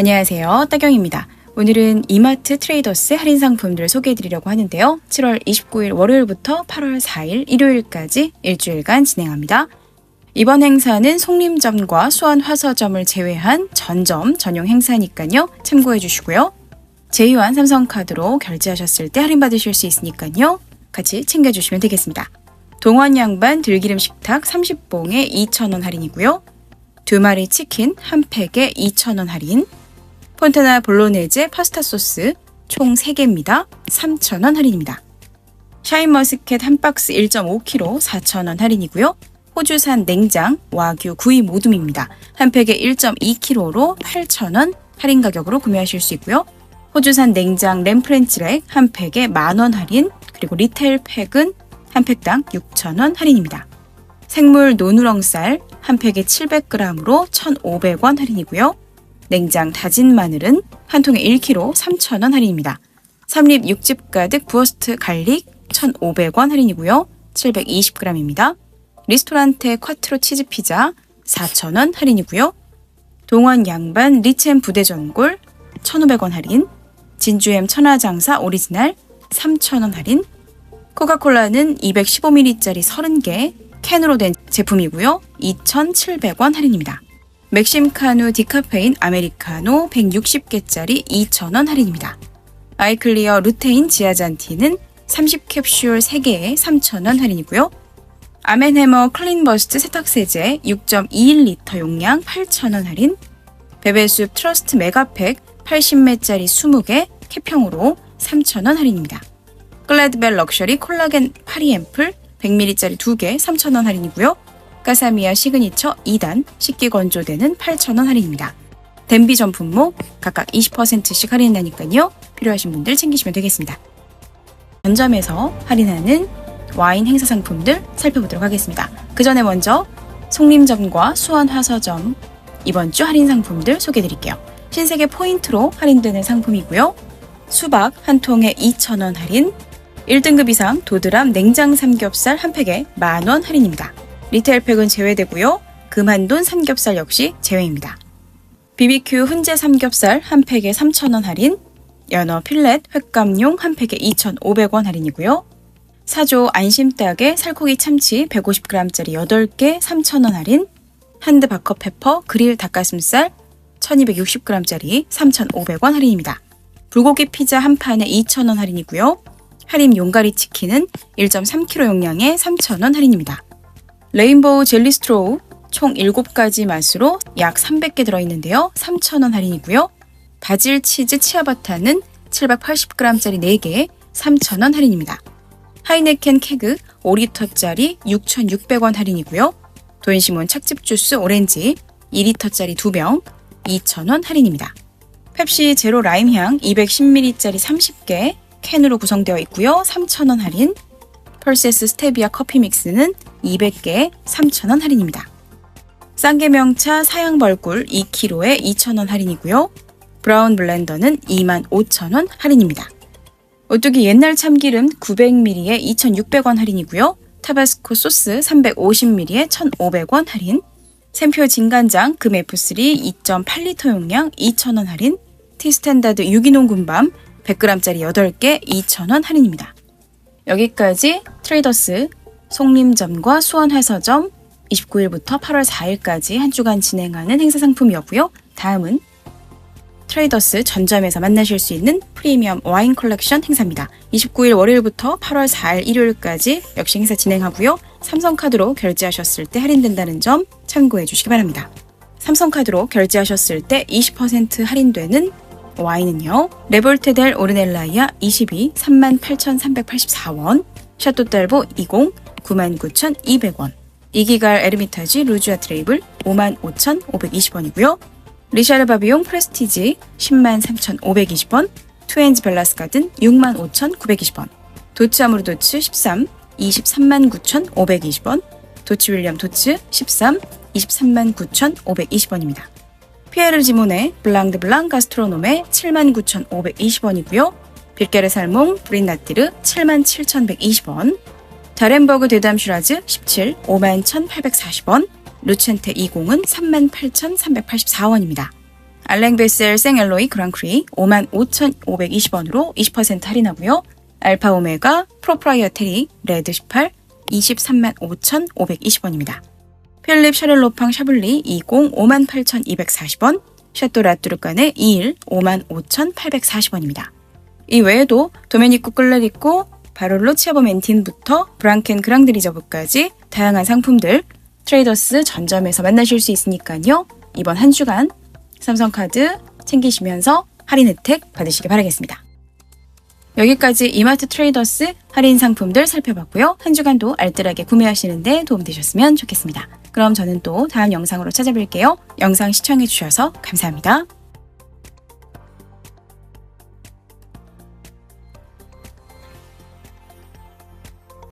안녕하세요. 따경입니다. 오늘은 이마트 트레이더스 할인 상품들을 소개해 드리려고 하는데요. 7월 29일 월요일부터 8월 4일 일요일까지 일주일간 진행합니다. 이번 행사는 송림점과 수원 화서점을 제외한 전점 전용 행사니까요. 참고해 주시고요. 제휴한 삼성카드로 결제하셨을 때 할인 받으실 수 있으니까요. 같이 챙겨 주시면 되겠습니다. 동원 양반 들기름 식탁 30봉에 2,000원 할인이고요. 두 마리 치킨 한 팩에 2,000원 할인. 폰타나 볼로네제 파스타 소스 총 3개입니다. 3,000원 할인입니다. 샤인머스켓 한 박스 1.5kg 4,000원 할인이고요. 호주산 냉장 와규 구이 모둠입니다. 한 팩에 1.2kg로 8,000원 할인 가격으로 구매하실 수 있고요. 호주산 냉장 램프렌치렉 한 팩에 만원 할인, 그리고 리테일 팩은 한 팩당 6,000원 할인입니다. 생물 노누렁쌀 한 팩에 700g으로 1,500원 할인이고요. 냉장 다진 마늘은 한 통에 1kg 3,000원 할인입니다. 삼립 육즙 가득 부어스트 갈릭 1,500원 할인이고요. 720g입니다. 리스토란테 콰트로 치즈 피자 4,000원 할인이고요. 동원 양반 리첸 부대 전골 1,500원 할인. 진주햄 천하장사 오리지널 3,000원 할인. 코카콜라는 215ml짜리 30개 캔으로 된 제품이고요. 2,700원 할인입니다. 맥심카누 디카페인 아메리카노 160개짜리 2,000원 할인입니다. 아이클리어 루테인 지아잔티는 30캡슐 3개에 3,000원 할인이고요. 아멘해머 클린버스트 세탁세제 6.21리터 용량 8,000원 할인. 베베숲 트러스트 메가팩 80매짜리 20개 캡형으로 3,000원 할인입니다. 글래드벨 럭셔리 콜라겐 파리 앰플 100ml짜리 2개 3,000원 할인이고요. 까사미아 시그니처 2단 식기 건조대는 8,000원 할인입니다. 덴비 전 품목 각각 20%씩 할인한다니까요. 필요하신 분들 챙기시면 되겠습니다. 전점에서 할인하는 와인 행사 상품들 살펴보도록 하겠습니다. 그 전에 먼저 송림점과 수원 화서점 이번 주 할인 상품들 소개해 드릴게요. 신세계 포인트로 할인되는 상품이고요. 수박 한 통에 2,000원 할인, 1등급 이상 도드람 냉장 삼겹살 한 팩에 만원 할인입니다. 리테일 팩은 제외되고요. 금한돈 삼겹살 역시 제외입니다. BBQ 훈제 삼겹살 한 팩에 3,000원 할인, 연어 필렛 횟감용 한 팩에 2,500원 할인이고요. 사조 안심닭에 살코기 참치 150g짜리 8개 3,000원 할인, 한드 바커 페퍼 그릴 닭가슴살 1260g짜리 3,500원 할인입니다. 불고기 피자 한 판에 2,000원 할인이고요. 할인 용가리 치킨은 1.3kg 용량에 3,000원 할인입니다. 레인보우 젤리 스트로우 총 7가지 맛으로 약 300개 들어있는데요. 3,000원 할인이고요. 바질 치즈 치아바타는 780g짜리 4개에 3,000원 할인입니다. 하이네켄 케그 5리터짜리 6,600원 할인이고요. 도인시몬 착즙 주스 오렌지 2리터짜리 2병 2,000원 할인입니다. 펩시 제로 라임향 210ml짜리 30개 캔으로 구성되어 있고요. 3,000원 할인. 펄세스 스테비아 커피 믹스는 200개 3,000원 할인입니다. 쌍계명차 사양벌꿀 2kg에 2,000원 할인이고요. 브라운 블렌더는 25,000원 할인입니다. 오뚜기 옛날 참기름 900ml에 2,600원 할인이고요. 타바스코 소스 350ml에 1,500원 할인. 샘표 진간장 금 F3 2.8리터 용량 2,000원 할인. 티스탠다드 유기농 군밤 100g짜리 8개 2,000원 할인입니다. 여기까지 트레이더스 송림점과 수원회서점 29일부터 8월 4일까지 한 주간 진행하는 행사 상품이었고요. 다음은 트레이더스 전점에서 만나실 수 있는 프리미엄 와인 컬렉션 행사입니다. 29일 월요일부터 8월 4일 일요일까지 역시 행사 진행하고요. 삼성카드로 결제하셨을 때 할인된다는 점 참고해 주시기 바랍니다. 삼성카드로 결제하셨을 때 20% 할인되는 와인은요. 레볼테델 오르넬라이아 22 38,384원, 샤토딸보 20 99,200원, 이기갈 에르미타지 루즈아 트레이블 55,520원이고요. 리샤르 바 비용 프레스티지 103,520원, 투엔즈 벨라스 가든 65,920원, 도츠 아무르 도츠 13 239,520원, 도츠 윌리엄 도츠 13 239,520원입니다. 피에르 지모네 블랑드 블랑 가스트로놈에 79,520원이고요. 빌게르 살몽 브린나티르 77,120원. 다렌버그 데담 슈라즈 17 51,840원. 루첸테 20은 38,384원입니다. 알랭베셀 생엘로이 그랑크리 55,520원으로 20% 할인하고요. 알파 오메가 프로프라이어테리 레드 18 23만 5,520원입니다. 필립 샤렐로팡 샤블리 20 58,240원, 샤또 라뚜르칸의 21 55,840원입니다. 이 외에도 도메니코 끌레리코, 바롤로 치아보 멘틴부터 브랑켄 그랑드리저브까지 다양한 상품들 트레이더스 전점에서 만나실 수 있으니까요. 이번 한 주간 삼성카드 챙기시면서 할인 혜택 받으시기 바라겠습니다. 여기까지 이마트 트레이더스 할인 상품들 살펴봤고요. 한 주간도 알뜰하게 구매하시는데 도움되셨으면 좋겠습니다. 그럼 저는 또 다음 영상으로 찾아뵐게요. 영상 시청해주셔서 감사합니다.